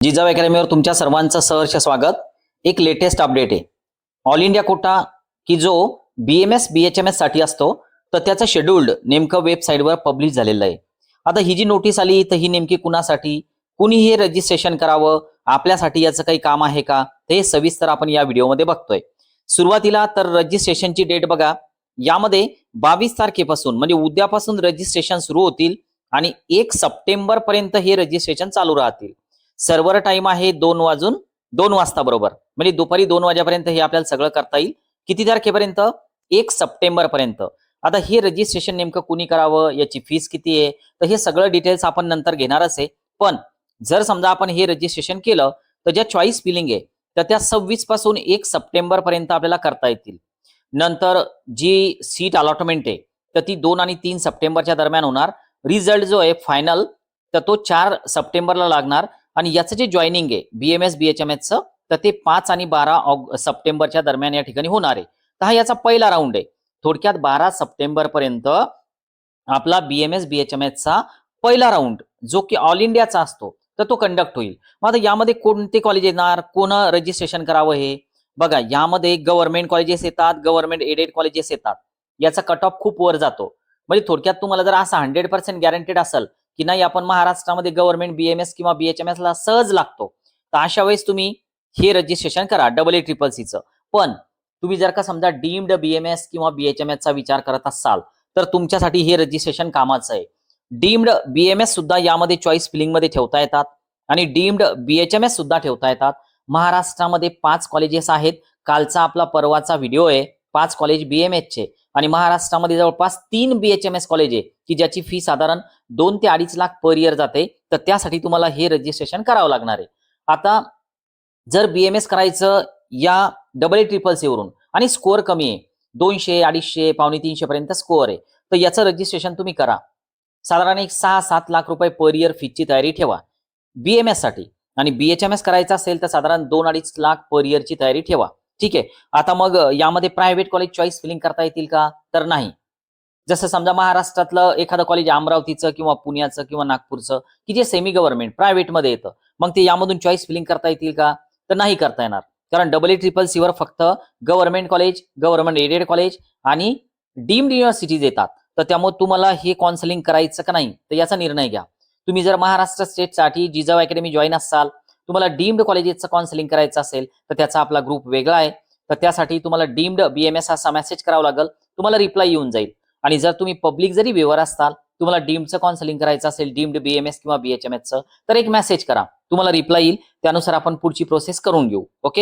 जिजाऊ अकॅडमीवर तुमच्या सर्वांचं सहर्ष स्वागत. एक लेटेस्ट अपडेट आहे. ऑल इंडिया कोटा की जो B M S B H M एससाठी असतो तर त्याचं शेड्युल्ड नेमकं वेबसाईटवर पब्लिश झालेलं आहे. आता ही जी नोटीस आली तर ही नेमकी कुणासाठी? कुणी हे रजिस्ट्रेशन करावं? आपल्यासाठी याचं काही काम आहे का? ते सविस्तर आपण या व्हिडिओमध्ये बघतोय. सुरुवातीला तर रजिस्ट्रेशनची डेट बघा. यामध्ये बावीस तारखेपासून म्हणजे उद्यापासून रजिस्ट्रेशन सुरू होतील आणि एक सप्टेंबर पर्यंत हे रजिस्ट्रेशन चालू राहतील. सर्व्हर टाइम आहे दोन वाजून दोन वाजता बरोबर? म्हणजे दुपारी दोन वाजेपर्यंत हे आपल्याला सगळं करता येईल. किती तारखेपर्यंत? एक सप्टेंबर पर्यंत आता हे रजिस्ट्रेशन नेमकं कुणी करावं? याची फीस किती आहे? तर हे सगळं डिटेल्स आपण नंतर घेणारच आहे. पण जर समजा आपण हे रजिस्ट्रेशन केलं तर ज्या चॉईस फिलिंग आहे तर त्या सव्वीसपासून एक सप्टेंबर पर्यंत आपल्याला करता येतील. नंतर जी सीट अलॉटमेंट आहे तर ती दोन आणि तीन सप्टेंबरच्या दरम्यान होणार. रिझल्ट जो आहे फायनल तर तो चार सप्टेंबरला लागणार. आणि याचं जे जॉईनिंग आहे B M S B H M तर ते पाच आणि बारा ऑग सप्टेंबरच्या दरम्यान या ठिकाणी होणार आहे. तर हा याचा पहिला राऊंड आहे. थोडक्यात बारा सप्टेंबर पर्यंत आपला B M S B H M एसचा पहिला राऊंड जो की ऑल इंडियाचा असतो तर तो कंडक्ट होईल. मग आता यामध्ये कोणते कॉलेज येणार? कोण रजिस्ट्रेशन करावं हे? बघा यामध्ये गव्हर्नमेंट कॉलेजेस येतात गव्हर्नमेंट एडेड कॉलेजेस येतात. याचा कट ऑफ खूप वर जातो. म्हणजे थोडक्यात तुम्हाला जर असं हंड्रेड पर्सेंट गॅरंटेड असेल की नाही आपण महाराष्ट्रामध्ये गव्हर्नमेंट बीएमएस किंवा बीएचएमएस ला सहज लागतो. तर अशा वेळेस तुम्ही हे रजिस्ट्रेशन करा डबल ए ट्रिपल सीचं पण तुम्ही जर का समजा डीम्ड बीएमएस किंवा बीएचएमएस चा विचार करत असाल तर तुमच्यासाठी हे रजिस्ट्रेशन कामाचं आहे. डीम्ड बीएमएस सुद्धा यामध्ये चॉईस फिलिंगमध्ये ठेवता येतात आणि डीम्ड बीएचएमएस सुद्धा ठेवता येतात. महाराष्ट्रामध्ये पाच कॉलेजेस आहेत. कालचा आपला परवाचा व्हिडिओ आहे. पाच कॉलेज बीएमएसचे आणि महाराष्ट्रामध्ये जवळपास तीन बीएचएमएस कॉलेज आहे की ज्याची फी साधारण दोन ते अडीच लाख पर इयर जाते तर त्यासाठी तुम्हाला हे रजिस्ट्रेशन करावं लागणार आहे. आता जर बीएमएस करायचं या डबल ए ट्रिपल सी वरून आणि स्कोअर कमी आहे दोनशे अडीचशे पावणे तीनशे पर्यंत स्कोअर आहे तर याचं रजिस्ट्रेशन तुम्ही करा. साधारण एक सहा सात लाख रुपये पर इयर फीची तयारी ठेवा. बीएमएससाठी. आणि बीएचएमएस करायचं असेल तर साधारण दोन अडीच लाख पर इयरची तयारी ठेवा. ठीक आहे. आता मग यामध्ये प्रायव्हेट कॉलेज चॉईस फिलिंग करता येतील का? तर नाही. जसं समजा महाराष्ट्रातलं एखादं कॉलेज अमरावतीचं किंवा पुण्याचं किंवा नागपूरचं की जे सेमी गव्हर्नमेंट प्रायव्हेटमध्ये येतं मग ते यामधून चॉईस फिलिंग करता येतील का? तर नाही करता येणार. कारण डबल ए ट्रिपल सीवर फक्त government college government aided college आणि डीम्ड युनिव्हर्सिटीज येतात. तर त्यामुळे तुम्हाला हे काउन्सिलिंग करायचं का नाही? तर याचा निर्णय घ्या. तुम्ही जर महाराष्ट्र स्टेटसाठी जिजाऊ अकॅडमी जॉईन असाल तुम्हाला डीम्ड कॉलेजेसचं काउन्सिलिंग करायचं असेल तर त्याचा आपला ग्रुप वेगळा आहे. तर त्यासाठी तुम्हाला डीम्ड बीएमएस असा मेसेज करावा लागेल. तुम्हाला रिप्लाय येऊन जाईल. आणि जर तुम्ही पब्लिक जरी व्यवहार असताल तुम्हाला डीम्डचं काउन्सिलिंग करायचं असेल डीम्ड बीएमएस किंवा बीएचएमएसचं तर एक मेसेज करा. तुम्हाला रिप्लाय येईल. त्यानुसार आपण पुढची प्रोसेस करून घेऊ. ओके